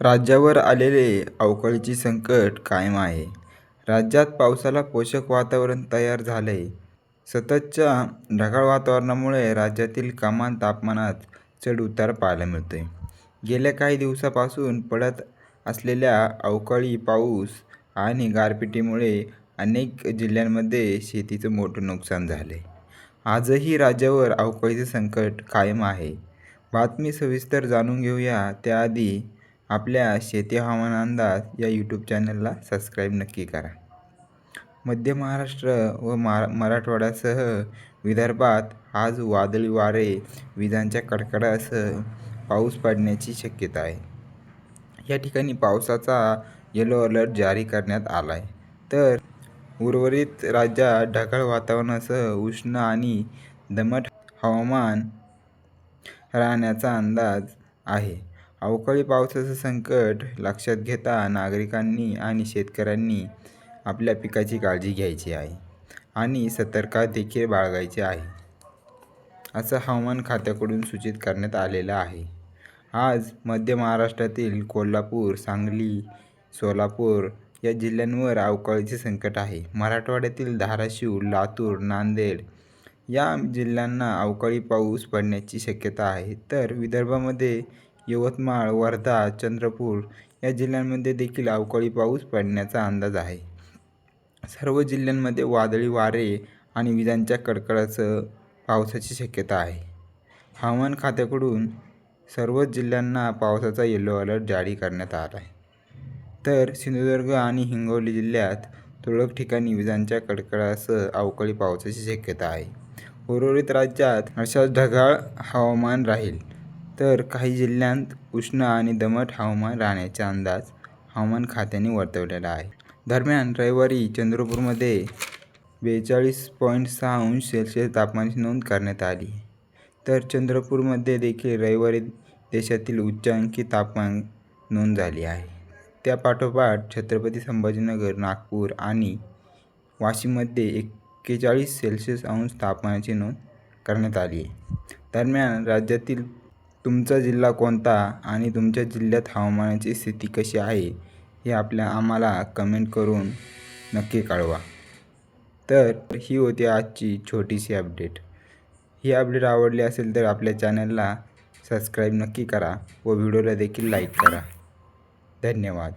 राज्यावर आलेले अवकाळीचे संकट कायम आहे. राज्यात पावसाला पोषक वातावरण तयार झालंय. सततच्या ढगाळ वातावरणामुळे राज्यातील कमाल तापमानात चढ-उतार पाहायला आहे गेल्या काही दिवसापासून पडत असलेल्या अवकाळी पाऊस आणि गारपिटीमुळे अनेक जिल्ह्यांमध्ये शेतीचं मोठं नुकसान झालंय. आजही राज्यावर अवकाळीचं संकट कायम आहे. बातमी सविस्तर जाणून घेऊया त्याआधी आपल्या शेती हवामान अंदाज या यूट्यूब चॅनलला सबस्क्राईब नक्की करा. मध्य महाराष्ट्र व मराठवाड्यासह विदर्भात आज वादळी वारे, विजांच्या कडकडासह पाऊस पडण्याची शक्यता आहे. या ठिकाणी पावसाचा येलो अलर्ट जारी करण्यात आला आहे तर उर्वरित राज्यात ढगाळ वातावरणासह उष्ण आणि दमट हवामान राहण्याचा अंदाज आहे. अवकाळी पावसाचं संकट लक्षात घेता नागरिकांनी आणि शेतकऱ्यांनी आपल्या पिकाची काळजी घ्यायची आहे आणि सतर्कता देखील बाळगायची आहे, असं हवामान खात्याकडून सूचित करण्यात आलेलं आहे. आज मध्य महाराष्ट्रातील कोल्हापूर, सांगली, सोलापूर या जिल्ह्यांवर अवकाळीचे संकट आहे. मराठवाड्यातील धाराशिव, लातूर, नांदेड या जिल्ह्यांना अवकाळी पाऊस पडण्याची शक्यता आहे. तर विदर्भामध्ये यवतमाळ, वर्धा, चंद्रपूर या जिल्ह्यांमध्ये देखील अवकाळी पाऊस पडण्याचा अंदाज आहे. सर्व जिल्ह्यांमध्ये वादळी वारे आणि विजांच्या कडकडासह पावसाची शक्यता आहे. हवामान खात्याकडून सर्वच जिल्ह्यांना पावसाचा येलो अलर्ट जारी करण्यात आला आहे तर सिंधुदुर्ग आणि हिंगोली जिल्ह्यात तुरळक ठिकाणी विजांच्या कडकडासह अवकाळी पावसाची शक्यता आहे. उर्वरित राज्यात अशाच ढगाळ हवामान राहील. तर काही जिल्ह्यांत उष्ण आणि दमट हवामान राहण्याचा अंदाज हवामान खात्याने वर्तवलेला आहे. दरम्यान, रविवारी चंद्रपूरमध्ये बेचाळीस पॉईंट सहा अंश सेल्सिअस तापमानाची नोंद करण्यात आली. तर चंद्रपूरमध्ये देखील रविवारी देशातील उच्चांकी तापमान नोंद झाली आहे. त्यापाठोपाठ छत्रपती संभाजीनगर, नागपूर आणि वाशिममध्ये एक्केचाळीस सेल्सिअस अंश तापमानाची नोंद करण्यात आलीय. दरम्यान, राज्यातील तुमचा जिल्हा कोणता आणि तुमच्या जिल्ह्यात हवामानाची स्थिती कशी आहे हे आपल्या आम्हाला कमेंट करून नक्की कळवा. तर ही होती आजची छोटीशी अपडेट. ही अपडेट आवडली असेल तर आपल्या चॅनलला सबस्क्राईब नक्की करा व व्हिडिओला देखील लाईक करा. धन्यवाद.